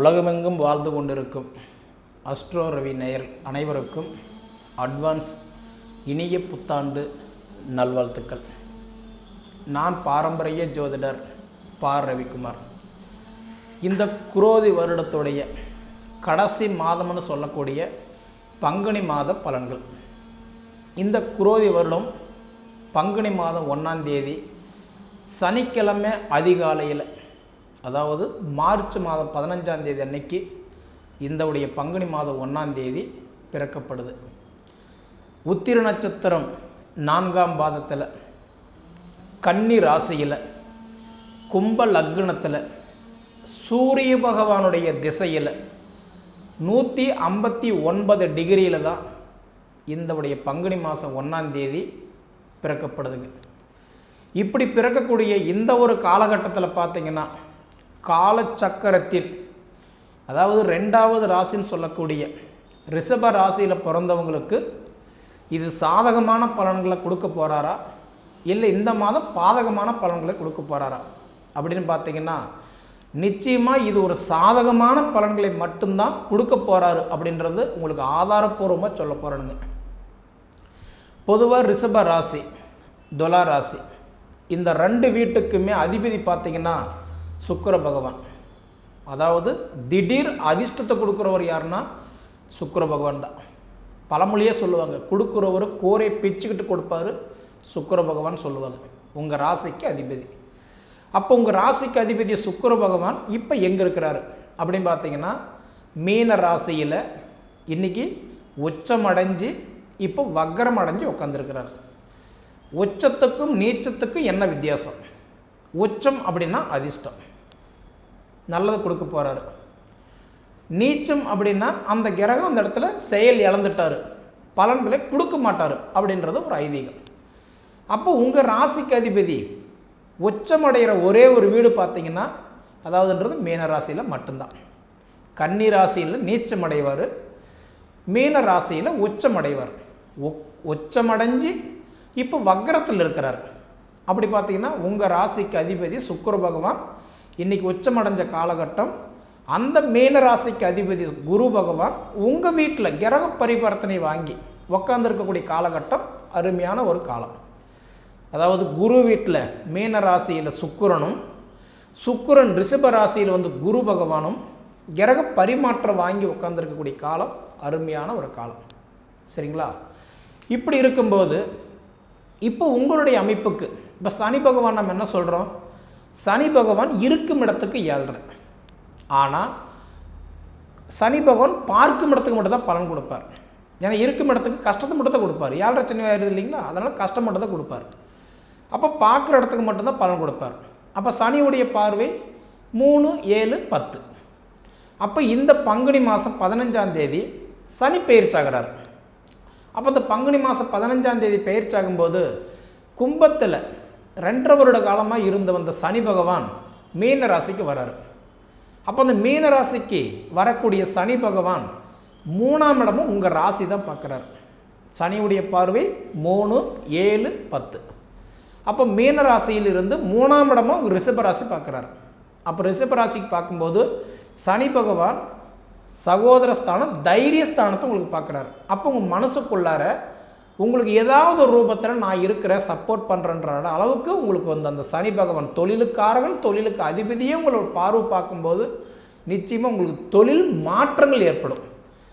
உலகமெங்கும் வாழ்ந்து கொண்டிருக்கும் அஸ்ட்ரோ ரவி நேயர் அனைவருக்கும் அட்வான்ஸ் இனிய புத்தாண்டு நல்வாழ்த்துக்கள். நான் பாரம்பரிய ஜோதிடர் பா. ரவிக்குமார். இந்த குரோதி வருடத்துடைய கடைசி மாதம்னு சொல்லக்கூடிய பங்குனி மாத பலன்கள். இந்த குரோதி வருடம் பங்குனி மாதம் ஒன்றாம் தேதி சனிக்கிழமை அதிகாலையில் அதாவது மார்ச் மாதம் பதினஞ்சாம் தேதி அன்னைக்கு இந்தவுடைய பங்குனி மாதம் ஒன்றாம் தேதி பிறக்கப்படுது. உத்திர நட்சத்திரம் நான்காம் பாதத்தில் கன்னி ராசியில் கும்ப லக்னத்தில் சூரிய பகவானுடைய திசையில் நூற்றி ஐம்பத்தி ஒன்பது டிகிரியில் தான் இந்தவுடைய பங்குனி மாதம் ஒன்றாம் தேதி பிறக்கப்படுதுங்க. இப்படி பிறக்கக்கூடிய இந்த ஒரு காலகட்டத்தில் பார்த்தீங்கன்னா காலச்சக்கரத்தில் அதாவது ரெண்டாவது ராசின்னு சொல்லக்கூடிய ரிஷப ராசியில் பிறந்தவங்களுக்கு இது சாதகமான பலன்களை கொடுக்க போகிறாரா இல்லை இந்த மாதம் பாதகமான பலன்களை கொடுக்க போகிறாரா அப்படின்னு பார்த்தீங்கன்னா நிச்சயமாக இது ஒரு சாதகமான பலன்களை மட்டும்தான் கொடுக்க போகிறாரு அப்படின்றது உங்களுக்கு ஆதாரப்பூர்வமாக சொல்ல போகிறேனுங்க பொதுவாக ரிஷப ராசி துலா ராசி இந்த ரெண்டு வீட்டுக்குமே அதிபதி பார்த்தீங்கன்னா சுக்கர பகவான். அதாவது திடீர் அதிர்ஷ்டத்தை கொடுக்குறவர் யாருன்னா சுக்கர பகவான் தான். பழமொழியே சொல்லுவாங்க கொடுக்குறவர் கோரை பிச்சுக்கிட்டு கொடுப்பாரு சுக்கர பகவான் சொல்லுவாங்க உங்கள் ராசிக்கு அதிபதி. அப்போ உங்கள் ராசிக்கு அதிபதி சுக்கர பகவான் இப்போ எங்கே இருக்கிறாரு? அப்படின்னு பார்த்தீங்கன்னா மீன ராசியில் இன்னைக்கு உச்சம் அடைஞ்சு இப்போ வக்கரம் அடைஞ்சு உட்காந்துருக்கிறார் உச்சத்துக்கும் நீச்சத்துக்கும் என்ன வித்தியாசம்? உச்சம் அப்படின்னா அதிர்ஷ்டம். நல்லது கொடுக்க போகிறாரு நீச்சம் அப்படின்னா அந்த கிரகம் அந்த இடத்துல செயல் இழந்துட்டாரு. பலன்களை கொடுக்க மாட்டார் அப்படின்றது ஒரு ஐதீகம். அப்போ உங்கள் ராசிக்கு அதிபதி உச்சமடைகிற ஒரே ஒரு வீடு பார்த்தீங்கன்னா அதாவதுன்றது மீன ராசியில் மட்டும்தான். கன்னி ராசியில் நீச்சம் அடைவார் மீன ராசியில் உச்சமடைவார். உச்சமடைஞ்சு இப்போ வக்கரத்தில் இருக்கிறார். அப்படி பார்த்தீங்கன்னா உங்கள் ராசிக்கு அதிபதி சுக்கர பகவான் இன்னைக்கு உச்சமடைஞ்ச காலகட்டம். அந்த மேனராசிக்கு அதிபதி குரு பகவான் உங்கள் வீட்டில் கிரக பரிவர்த்தனை வாங்கி உக்காந்துருக்கக்கூடிய காலகட்டம் அருமையான ஒரு காலம். அதாவது குரு வீட்டில் மீனராசியில் சுக்கிரனும் ரிஷப ராசியில் வந்து குரு பகவானும் கிரக பரிமாற்றம் வாங்கி உட்காந்துருக்கக்கூடிய காலம் அருமையான ஒரு காலம். சரிங்களா? இப்படி இருக்கும்போது இப்போ உங்களுடைய அமைப்புக்கு இப்போ சனி பகவான் நம்ம என்ன சொல்கிறோம் சனி பகவான் இருக்கும் இடத்துக்கு ஏழ்ற ஆனால் சனி பகவான் பார்க்கும் இடத்துக்கு மட்டும் தான் பலன் கொடுப்பார். ஏன்னா இருக்கும் இடத்துக்கு கஷ்டத்தை மட்டும் தான் கொடுப்பார். ஏழரை சனி ஆயிடுது இல்லைங்களா? அதனால் கஷ்டம் மட்டும் தான் கொடுப்பார். அப்போ பார்க்குற இடத்துக்கு மட்டும்தான் பலன் கொடுப்பார். அப்போ சனியுடைய பார்வை மூணு ஏழு பத்து. அப்போ இந்த பங்குனி மாதம் பதினஞ்சாம் தேதி சனி பயிற்சாகிறார் அப்போ இந்த பங்குனி மாதம் பதினஞ்சாம் தேதி பயிற்சியாகும்போது கும்பத்தில் ரெண்டரை வருட காலமாக இருந்து வந்த சனி பகவான் மீன ராசிக்கு வராரு. அப்போ அந்த மீன ராசிக்கு வரக்கூடிய சனி பகவான் மூணாம் இடமும் உங்கள் ராசி தான் பார்க்குறாரு சனியுடைய பார்வை மூணு ஏழு பத்து. அப்போ மீன ராசியில் இருந்து மூணாம் இடமும் உங்கள் ரிஷப ராசி பார்க்குறாரு அப்போ ரிஷப ராசிக்கு பார்க்கும்போது சனி பகவான் சகோதர ஸ்தானம் தைரிய ஸ்தானத்தை உங்களுக்கு பார்க்குறாரு அப்போ உங்கள் மனசுக்குள்ளார உங்களுக்கு ஏதாவது ஒரு ரூபத்தில் நான் இருக்கிறேன் சப்போர்ட் பண்ணுறன்ற அளவுக்கு உங்களுக்கு வந்து அந்த சனி பகவான் தொழிலுக்காரர்கள் தொழிலுக்கு அதிபதியே உங்களோட பார்வை பார்க்கும்போது நிச்சயமாக உங்களுக்கு தொழில் மாற்றங்கள் ஏற்படும்.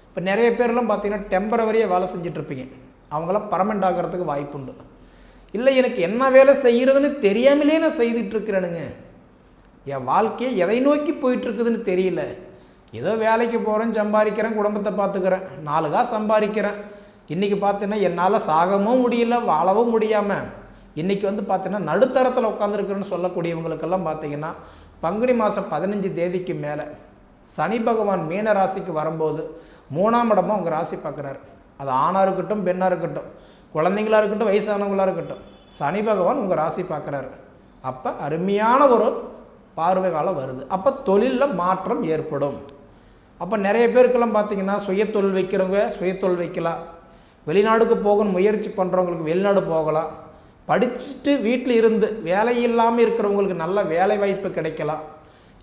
இப்போ நிறைய பேர்லாம் பார்த்தீங்கன்னா டெம்பரவரியாக வேலை செஞ்சிட்ருப்பீங்க அவங்களாம் பர்மனெண்ட் ஆகிறதுக்கு வாய்ப்புண்டு இல்லை எனக்கு என்ன வேலை செய்கிறதுன்னு தெரியாமலே நான் செய்துட்டுருக்கிறேனுங்க என் வாழ்க்கையை எதை நோக்கி போயிட்டுருக்குதுன்னு தெரியல. ஏதோ வேலைக்கு போகிறேன் சம்பாதிக்கிறேன் குடும்பத்தை பார்த்துக்கிறேன் நாலு காசு சம்பாதிக்கிறேன். இன்றைக்கி பார்த்தீங்கன்னா என்னால் சாகவும் முடியல வாழவும் முடியாமல் இன்றைக்கி வந்து பார்த்தீங்கன்னா நடுத்தரத்தில் உட்காந்துருக்குறேன்னு சொல்லக்கூடியவங்களுக்கெல்லாம் பார்த்தீங்கன்னா பங்குனி மாதம் பதினஞ்சு தேதிக்கு மேலே சனி பகவான் மீன ராசிக்கு வரும்போது மூணாம் இடமா உங்கள் ராசி பார்க்குறாரு. அது ஆணாக இருக்கட்டும் பெண்ணாக இருக்கட்டும் குழந்தைங்களா இருக்கட்டும் வயசானவங்களாக இருக்கட்டும் சனி பகவான் உங்கள் ராசி பார்க்குறாரு. அப்போ அருமையான ஒரு பார்வை காலம் வருது. அப்போ தொழிலில் மாற்றம் ஏற்படும். அப்போ நிறைய பேருக்கெல்லாம் பார்த்தீங்கன்னா சுயத்தொழில் வைக்கிறவங்க சுயத்தொழில் வைக்கலாம். வெளிநாடுக்கு போகணும் முயற்சி பண்ணுறவங்களுக்கு வெளிநாடு போகலாம். படிச்சுட்டு வீட்டில் இருந்து வேலை இல்லாமல் இருக்கிறவங்களுக்கு நல்ல வேலை வாய்ப்பு கிடைக்கலாம்.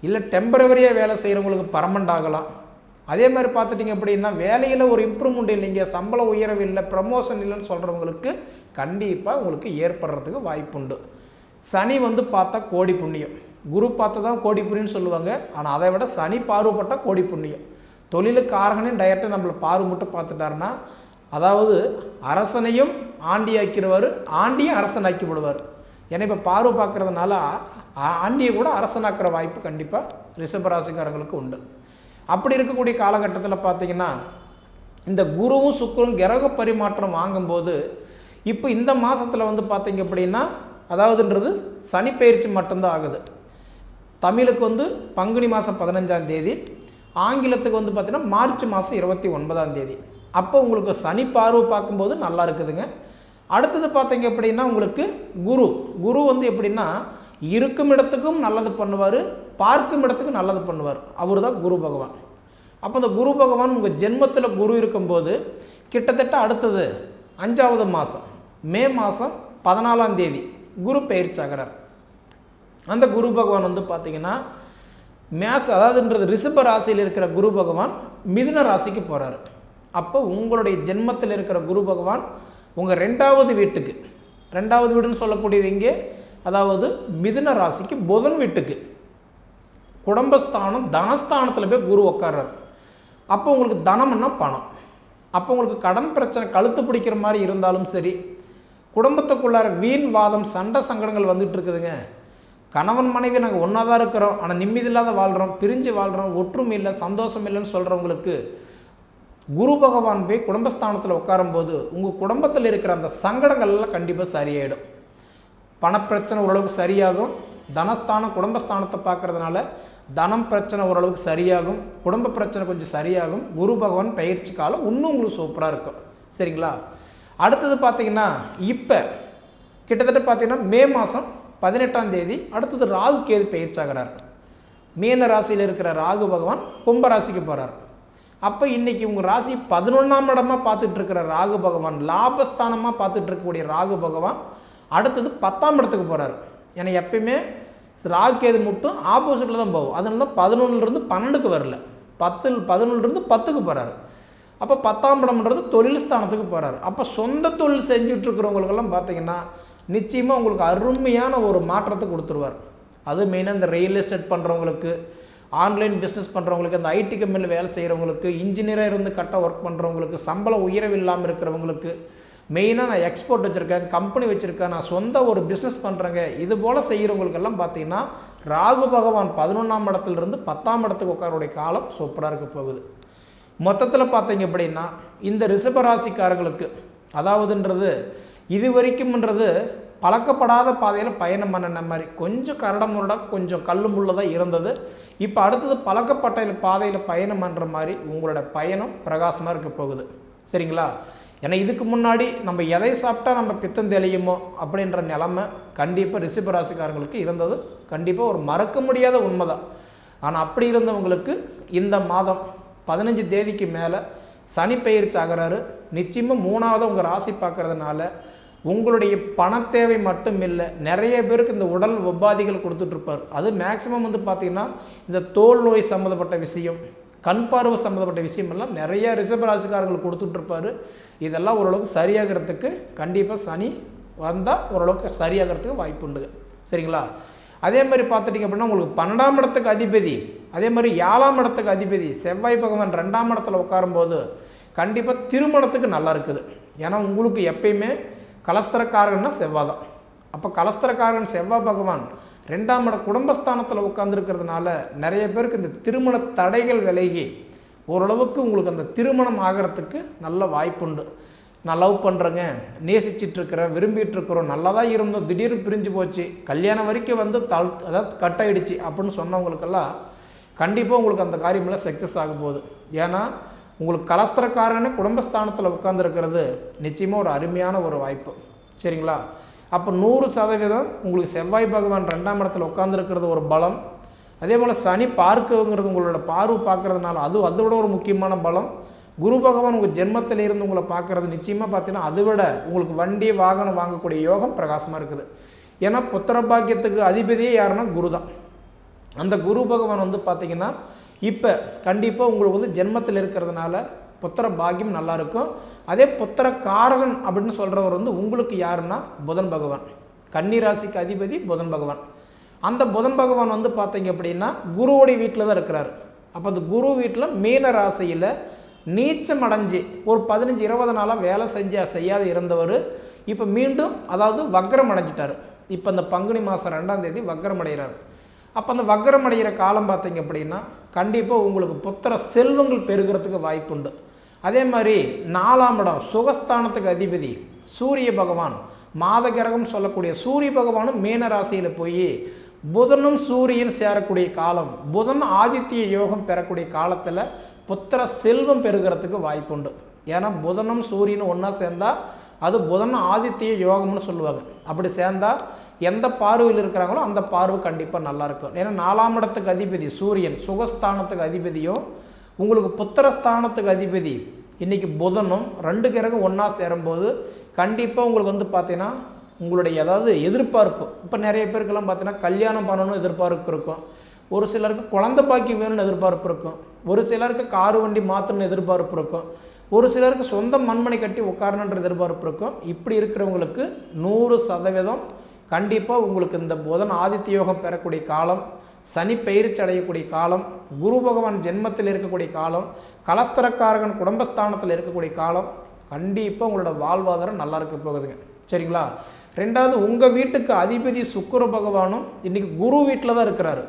இல்லை டெம்பரவரியாக வேலை செய்கிறவங்களுக்கு பர்மனண்ட் ஆகலாம். அதே மாதிரி பார்த்துட்டிங்க அப்படின்னா வேலையில் ஒரு இம்ப்ரூவ்மெண்ட் இல்லைங்க. சம்பள உயரவு இல்லை ப்ரமோஷன் இல்லைன்னு சொல்கிறவங்களுக்கு கண்டிப்பாக உங்களுக்கு ஏற்படுறதுக்கு வாய்ப்புண்டு. சனி வந்து பார்த்தா கோடி புண்ணியம். குரு பார்த்தா தான் கோடி புண்ணியம்னு சொல்லுவாங்க. ஆனால் அதை விட சனி பார்வைப்பட்டால் கோடி புண்ணியம். தொழிலுக்கு டைரக்டாக நம்மளை பார்வை மட்டும் பார்த்துட்டாருன்னா அதாவது அரசனையும் ஆண்டி ஆக்கிடுவார் ஆண்டியும் அரசன் ஆக்கி விடுவார் ஏன்னா இப்போ பார்வை பார்க்கறதுனால ஆண்டியை கூட அரசனாக்குற வாய்ப்பு கண்டிப்பாக ரிஷபராசிக்காரங்களுக்கு உண்டு. அப்படி இருக்கக்கூடிய காலகட்டத்தில் பார்த்தீங்கன்னா இந்த குருவும் சுக்கரும் கிரக பரிமாற்றம் வாங்கும்போது இப்போ இந்த மாதத்தில் வந்து பார்த்தீங்க அப்படின்னா அதாவதுன்றது சனி பயிற்சி மட்டும்தான் ஆகுது. தமிழுக்கு வந்து பங்குனி மாதம் பதினஞ்சாம் தேதி ஆங்கிலத்துக்கு வந்து பார்த்திங்கன்னா மார்ச் மாதம் இருபத்தி ஒன்பதாம் தேதி. அப்போ உங்களுக்கு சனி பார்வை பார்க்கும்போது நல்லா இருக்குதுங்க. அடுத்தது பார்த்தீங்க அப்படின்னா உங்களுக்கு குரு. குரு வந்து எப்படின்னா இருக்கும் இடத்துக்கும் நல்லது பண்ணுவார் பார்க்கும் இடத்துக்கும் நல்லது பண்ணுவார். அவர் தான் குரு பகவான். அப்போ அந்த குரு பகவான் உங்கள் ஜென்மத்தில் குரு இருக்கும்போது கிட்டத்தட்ட அடுத்தது அஞ்சாவது மாதம் மே மாதம் பதினாலாம் தேதி குரு பயிற்சி ஆகிறார். அந்த குரு பகவான் வந்து பார்த்தீங்கன்னா மேஸ் அதாவதுன்றது ரிஷப ராசியில் இருக்கிற குரு பகவான் மிதுன ராசிக்கு போகிறாரு அப்போ உங்களுடைய ஜென்மத்தில் இருக்கிற குரு பகவான் உங்கள் ரெண்டாவது வீட்டுக்கு ரெண்டாவது வீடுன்னு சொல்லக்கூடியது இங்கே அதாவது மிதுன ராசிக்கு புதன் வீட்டுக்கு. குடும்பஸ்தானம் தனஸ்தானத்தில் போய் குரு உட்கார்றாரு அப்போ உங்களுக்கு தனம்னா பணம். அப்போ உங்களுக்கு கடன் பிரச்சனை கழுத்து பிடிக்கிற மாதிரி இருந்தாலும் சரி குடும்பத்துக்குள்ளார வீண் வாதம் சண்டை சங்கடங்கள் வந்துட்டு இருக்குதுங்க. கணவன் மனைவி நாங்கள் ஒன்றா தான் இருக்கிறோம் ஆனால் நிம்மதி இல்லாத வாழ்கிறோம் பிரிஞ்சு வாழ்கிறோம் ஒற்றுமை இல்லை சந்தோஷம் இல்லைன்னு சொல்கிறவங்களுக்கு குரு பகவான் போய் குடும்பஸ்தானத்தில் உட்காரும்போது உங்கள் குடும்பத்தில் இருக்கிற அந்த சங்கடங்கள் எல்லாம் கண்டிப்பாக சரியாயிடும். பணப்பிரச்சனை ஓரளவுக்கு சரியாகும். தனஸ்தானம் குடும்பஸ்தானத்தை பார்க்குறதுனால தனம் பிரச்சனை ஓரளவுக்கு சரியாகும். குடும்ப பிரச்சனை கொஞ்சம் சரியாகும். குரு பகவான் பயிற்சி காலம் இன்னும் உங்களுக்கு சூப்பராக இருக்கும். சரிங்களா? அடுத்தது பார்த்தீங்கன்னா இப்போ கிட்டத்தட்ட பார்த்தீங்கன்னா மே மாதம் பதினெட்டாம் தேதி அடுத்தது ராகு கேது பயிற்சி ஆகிறார் மீன ராசியில் இருக்கிற ராகு பகவான் கும்பராசிக்கு போகிறார் அப்போ இன்றைக்கி உங்கள் ராசி பதினொன்றாம் இடமா பார்த்துட்டு இருக்கிற ராகு பகவான் லாபஸ்தானமாக பார்த்துட்டு இருக்கக்கூடிய ராகு பகவான் அடுத்தது பத்தாம் இடத்துக்கு போகிறார் ஏன்னா எப்பயுமே ராகு கேது மட்டும் ஆப்போசிட்டில் தான் போகும். அதனால தான் பதினொன்றுலேருந்து பன்னெண்டுக்கு வரல. பத்தில் பதினொன்றுலேருந்து பத்துக்கு போகிறாரு அப்போ பத்தாம் இடம்ன்றது தொழில் ஸ்தானத்துக்கு போகிறாரு அப்போ சொந்த தொழில் செஞ்சுட்டு இருக்கிறவங்களுக்கெல்லாம் பார்த்தீங்கன்னா நிச்சயமாக உங்களுக்கு அருமையான ஒரு மாற்றத்தை கொடுத்துருவார். அது மெயினாக இந்த ரியல் எஸ்டேட் பண்ணுறவங்களுக்கு ஆன்லைன் பிஸ்னஸ் பண்ணுறவங்களுக்கு இந்த ஐடி கம்பெனியில் வேலை செய்கிறவங்களுக்கு இன்ஜினியராக இருந்து கரெக்டாக ஒர்க் பண்ணுறவங்களுக்கு சம்பளம் உயர்வு இல்லாமல் இருக்கிறவங்களுக்கு மெயினாக நான் எக்ஸ்போர்ட் வச்சுருக்கேன் கம்பெனி வச்சுருக்கேன் நான் சொந்த ஒரு பிஸ்னஸ் பண்ணுறேங்க இது போல் செய்கிறவங்களுக்கெல்லாம் பார்த்தீங்கன்னா ராகு பகவான் பதினொன்றாம் இடத்துலேருந்து பத்தாம் இடத்துக்கு உட்காருடைய காலம் சூப்பராக இருக்க போகுது. மொத்தத்தில் பார்த்தீங்க அப்படின்னா இந்த ரிஷபராசிக்காரர்களுக்கு அதாவதுன்றது இது வரைக்கும்ன்றது பழக்கப்படாத பாதையில் பயணம் பண்ணின மாதிரி. கொஞ்சம் கரடு கொஞ்சம் கல்லு முள்ளதாக இருந்தது. இப்போ அடுத்தது பழக்கப்பட்ட பாதையில் பயணம் பண்ணுற மாதிரி உங்களோட பயணம் பிரகாசமாக இருக்க போகுது. சரிங்களா? ஏன்னா இதுக்கு முன்னாடி நம்ம எதை சாப்பிட்டா நம்ம பித்தம் தெளியுமோ அப்படின்ற நிலமை கண்டிப்பாக ரிஷபராசிக்காரங்களுக்கு இருந்தது. கண்டிப்பாக ஒரு மறக்க முடியாத உண்மை தான் ஆனால் அப்படி இருந்தவங்களுக்கு இந்த மாதம் பதினஞ்சு தேதிக்கு மேலே சனி பயிற்சி ஆகிறாரு. நிச்சயமாக மூணாவது உங்கள் ராசி பார்க்கறதுனால உங்களுடைய பண தேவை மட்டும் இல்லை நிறைய பேருக்கு இந்த உடல் உபாதிகள் கொடுத்துட்ருப்பார். அது மேக்ஸிமம் வந்து பார்த்திங்கன்னா இந்த தோல் நோய் சம்மந்தப்பட்ட விஷயம் கண் பார்வை சம்மந்தப்பட்ட விஷயமெல்லாம் நிறைய ரிஷபராசிக்காரர்கள் கொடுத்துட்ருப்பாரு. இதெல்லாம் ஓரளவுக்கு சரியாகிறதுக்கு கண்டிப்பாக சனி வந்தால் ஓரளவுக்கு சரியாகிறதுக்கு வாய்ப்பு உண்டுங்க சரிங்களா? அதே மாதிரி பார்த்துட்டிங்க அப்படின்னா உங்களுக்கு பன்னெண்டாம் இடத்துக்கு அதிபதி அதே மாதிரி ஏழாம் இடத்துக்கு அதிபதி செவ்வாய் பகவான் ரெண்டாம் இடத்துல உட்காரும்போது கண்டிப்பாக திருமணத்துக்கு நல்லா இருக்குது. ஏன்னா உங்களுக்கு எப்பயுமே கலஸ்தரக்காரகன்னா செவ்வாய் தான். அப்போ கலஸ்தரக்காரகன் செவ்வாய் பகவான் ரெண்டாம் இட குடும்பஸ்தானத்தில் உட்காந்துருக்கிறதுனால நிறைய பேருக்கு இந்த திருமண தடைகள் விலகி ஓரளவுக்கு உங்களுக்கு அந்த திருமணம் ஆகிறதுக்கு நல்ல வாய்ப்புண்டு. நான் லவ் பண்ணுறேங்க நேசிச்சிட்டு இருக்கிறேன் இருக்கிறோம் நல்லா தான் இருந்தோம் திடீர்னு பிரிஞ்சு போச்சு கல்யாணம் வரைக்கும் வந்து தல் அதாவது கட் ஆகிடுச்சு அப்படின்னு சொன்னவங்களுக்கெல்லாம் கண்டிப்பாக உங்களுக்கு அந்த காரியமெல்லாம் சக்ஸஸ் ஆக போகுது. ஏன்னா உங்களுக்கு கலஸ்திரக்காரன்னு குடும்பஸ்தானத்தில் உட்காந்துருக்கிறது நிச்சயமாக ஒரு அருமையான ஒரு வாய்ப்பு. சரிங்களா? அப்போ நூறு சதவீதம் உங்களுக்கு செவ்வாய் பகவான் ரெண்டாம் இடத்துல உட்காந்துருக்கிறது ஒரு பலம். அதே போல் சனி பார்க்குங்கிறது உங்களோட பார்வை பார்க்கறதுனால அது அதோட ஒரு முக்கியமான பலம். குரு பகவான் உங்கள் ஜென்மத்தில் இருந்து உங்களை பார்க்குறது நிச்சயமாக பார்த்தீங்கன்னா அதை விட உங்களுக்கு வண்டி வாகனம் வாங்கக்கூடிய யோகம் பிரகாசமாக இருக்குது. ஏன்னா புத்திர பாக்கியத்துக்கு அதிபதியே யாருன்னா குரு தான் அந்த குரு பகவான் வந்து பார்த்தீங்கன்னா இப்போ கண்டிப்பாக உங்களுக்கு வந்து ஜென்மத்தில் இருக்கிறதுனால புத்திர பாக்கியம் நல்லா இருக்கும். அதே புத்திர காரகன் அப்படின்னு சொல்கிறவர் வந்து உங்களுக்கு யாருன்னா? புதன் பகவான். கன்னி ராசிக்கு அதிபதி புதன் பகவான். அந்த புதன் பகவான் வந்து பார்த்தீங்க அப்படின்னா குருவோடைய வீட்டில் தான் இருக்கிறார். அப்போ அந்த குரு வீட்டில் மீன ராசியில் நீச்சம் அடைஞ்சு ஒரு பதினஞ்சு இருபது நாளாக வேலை செஞ்சு செய்யாத இருந்தவர். இப்போ மீண்டும் அதாவது வக்ரம் அடைஞ்சிட்டார். இப்போ இந்த பங்குனி மாதம் ரெண்டாம் தேதி வக்ரம் அடைகிறார். அப்போ அந்த வக்ரம் அடைகிற காலம் பார்த்தீங்க அப்படின்னா கண்டிப்பாக உங்களுக்கு புத்திர செல்வங்கள் பெருகிறதுக்கு வாய்ப்புண்டு. அதே மாதிரி நாலாம் இடம் சுகஸ்தானத்துக்கு அதிபதி சூரிய பகவான். மாத கிரகம் சொல்லக்கூடிய சூரிய பகவானும் மீன ராசியில் போய் புதனும் சூரியன் சேரக்கூடிய காலம் புதன் ஆதித்ய யோகம் பெறக்கூடிய காலத்தில் புத்திர செல்வம் பெருகிறதுக்கு வாய்ப்புண்டு. ஏன்னா புதனும் சூரியனும் ஒன்றா சேர்ந்தால் அது புதன் ஆதித்ய யோகம்னு சொல்லுவாங்க. அப்படி சேர்ந்தால் எந்த பார்வையில் இருக்கிறாங்களோ அந்த பார்வை கண்டிப்பாக நல்லாயிருக்கும் ஏன்னா நாலாம் இடத்துக்கு அதிபதி சூரியன் சுகஸ்தானத்துக்கு அதிபதியும் உங்களுக்கு புத்திரஸ்தானத்துக்கு அதிபதி இன்றைக்கி புதனும் ரெண்டு கிரகம் ஒன்றா சேரும்போது கண்டிப்பாக உங்களுக்கு வந்து பார்த்தீங்கன்னா உங்களுடைய ஏதாவது எதிர்பார்ப்பு. இப்போ நிறைய பேருக்கெல்லாம் பார்த்தீங்கன்னா கல்யாணம் பண்ணணும்னு எதிர்பார்ப்பு இருக்கும். ஒரு சிலருக்கு குழந்தை பாக்கியம் வேணும்னு எதிர்பார்ப்பு இருக்கும். ஒரு சிலருக்கு கார் வண்டி மாற்றணும்னு எதிர்பார்ப்பு இருக்கும். ஒரு சிலருக்கு சொந்த மண்மனை கட்டி உட்காரணுன்ற எதிர்பார்ப்பு இருக்கும். இப்படி இருக்கிறவங்களுக்கு நூறு சதவீதம் கண்டிப்பாக உங்களுக்கு இந்த புதன் ஆதித்ய யோகம் பெறக்கூடிய காலம் சனி பயிற்சி அடையக்கூடிய காலம் குரு பகவான் ஜென்மத்தில் இருக்கக்கூடிய காலம் கலஸ்தரக்காரகன் குடும்பஸ்தானத்தில் இருக்கக்கூடிய காலம் கண்டிப்பாக உங்களோட வாழ்வாதாரம் நல்லா இருக்க போகுதுங்க. சரிங்களா? ரெண்டாவது உங்கள் வீட்டுக்கு அதிபதி சுக்கர பகவானும் இன்றைக்கி குரு வீட்டில் தான் இருக்கிறாரு.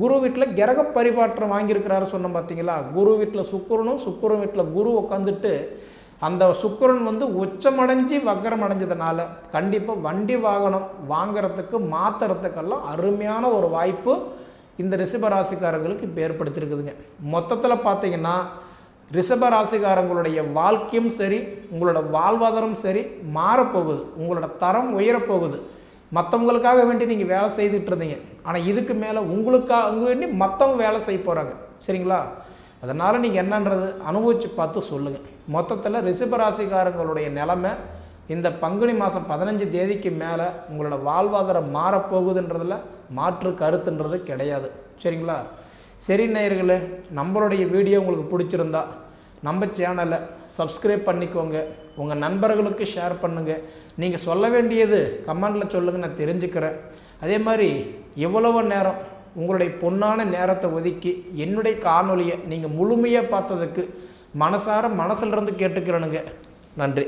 குரு வீட்டில் கிரக பரிமாற்றம் வாங்கியிருக்கிறாரு சொன்னோம் பார்த்தீங்களா குரு வீட்டில் சுக்கரனும் சுக்கரன் வீட்டில் குரு உட்காந்துட்டு அந்த சுக்கரன் வந்து உச்சமடைஞ்சு வக்கரம் அடைஞ்சதுனால கண்டிப்பாக வண்டி வாகனம் வாங்குறதுக்கு மாற்றுறதுக்கெல்லாம் அருமையான ஒரு வாய்ப்பு இந்த ரிஷபராசிக்காரங்களுக்கு இப்போ ஏற்படுத்தியிருக்குதுங்க. மொத்தத்தில் பார்த்தீங்கன்னா ரிஷபராசிக்காரங்களுடைய வாழ்க்கையும் சரி உங்களோட வாழ்வாதாரம் சரி மாறப்போகுது. உங்களோட தரம் உயரப்போகுது. மற்றவங்களுக்காக வேண்டி நீங்கள் வேலை செய்துட்டு இருந்தீங்க ஆனால் இதுக்கு மேலே உங்களுக்காக வேண்டி மற்றவங்க வேலை செய்ய போகிறாங்க சரிங்களா? அதனால் நீங்கள் என்னன்றது அனுபவித்து பார்த்து சொல்லுங்கள் மொத்தத்தில் ரிஷபராசிக்காரங்களுடைய நிலமை இந்த பங்குனி மாதம் பதினஞ்சு தேதிக்கு மேலே உங்களோட வாழ்வாதாரம் மாறப்போகுதுன்றதில் மாற்று கருத்துன்றது கிடையாது. சரிங்களா? சரி நேயர்களே நம்மளுடைய வீடியோ உங்களுக்கு பிடிச்சிருந்தா நம்ம சேனலை சப்ஸ்கிரைப் பண்ணிக்கோங்க. உங்கள் நண்பர்களுக்கு ஷேர் பண்ணுங்கள் நீங்கள் சொல்ல வேண்டியது கமெண்டில் சொல்லுங்கள் நான் தெரிஞ்சுக்கிறேன். அதே மாதிரி எவ்வளவு நேரம் உங்களுடைய பொன்னான நேரத்தை ஒதுக்கி என்னுடைய காணொலியை நீங்கள் முழுமையாக பார்த்ததுக்கு மனசார மனசிலிருந்து கேட்டுக்கிறனுங்க கேட்டுக்கிறேனுங்க. நன்றி.